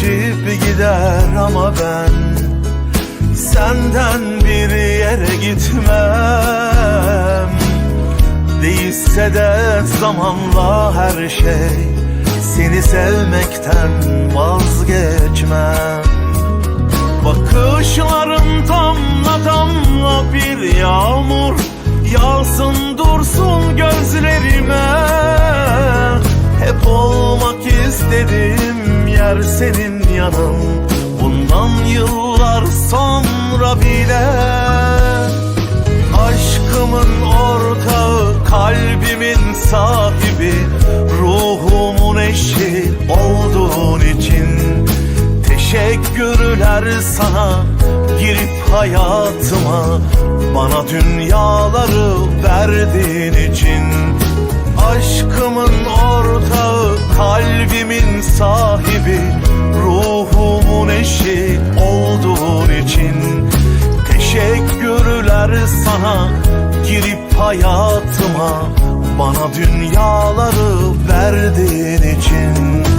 geçip gider ama ben Senden bir yere gitmem. Değilse de zamanla her şey Seni sevmekten vazgeçmem. Bakışların damla damla bir yağmur yer senin yanın Bundan yıllar sonra bile. Aşkımın ortağı, kalbimin sahibi Ruhumun eşi olduğun için Teşekkürler sana girip hayatıma Bana dünyaları verdiğin için. Aşkımın ortağı, kalbimin Teşekkürler sana girip hayatıma Bana dünyaları verdiğin için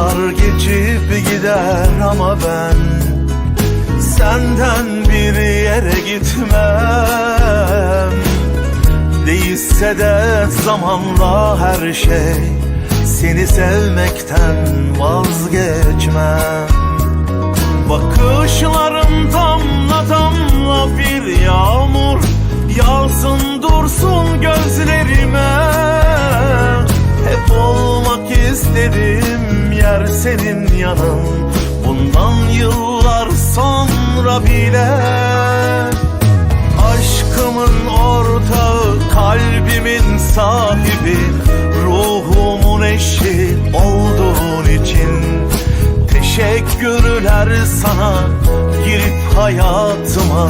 Yıllar geçip gider ama ben Senden bir yere gitmem. Değilse de zamanla her şey Seni sevmekten vazgeçmem. Bakışların damla damla bir yağmur Yağsın dursun gözlerime senin yanın Bundan yıllar sonra bile. Aşkımın ortağı, kalbimin sahibi Ruhumun eşi olduğun için Teşekkürler sana girip hayatıma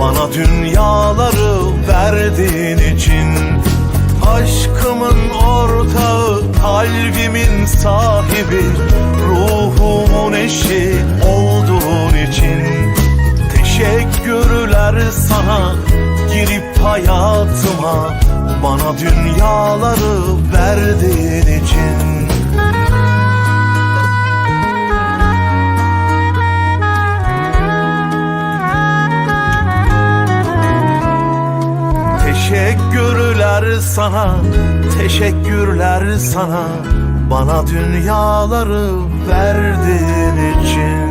Bana dünyaları verdiğin için kalbimin sahibi Ruhumun eşi olduğun için Teşekkürler sana girip hayatıma Bana dünyaları verdiğin için Teşekkürler sana, teşekkürler sana. Bana dünyaları verdiğin için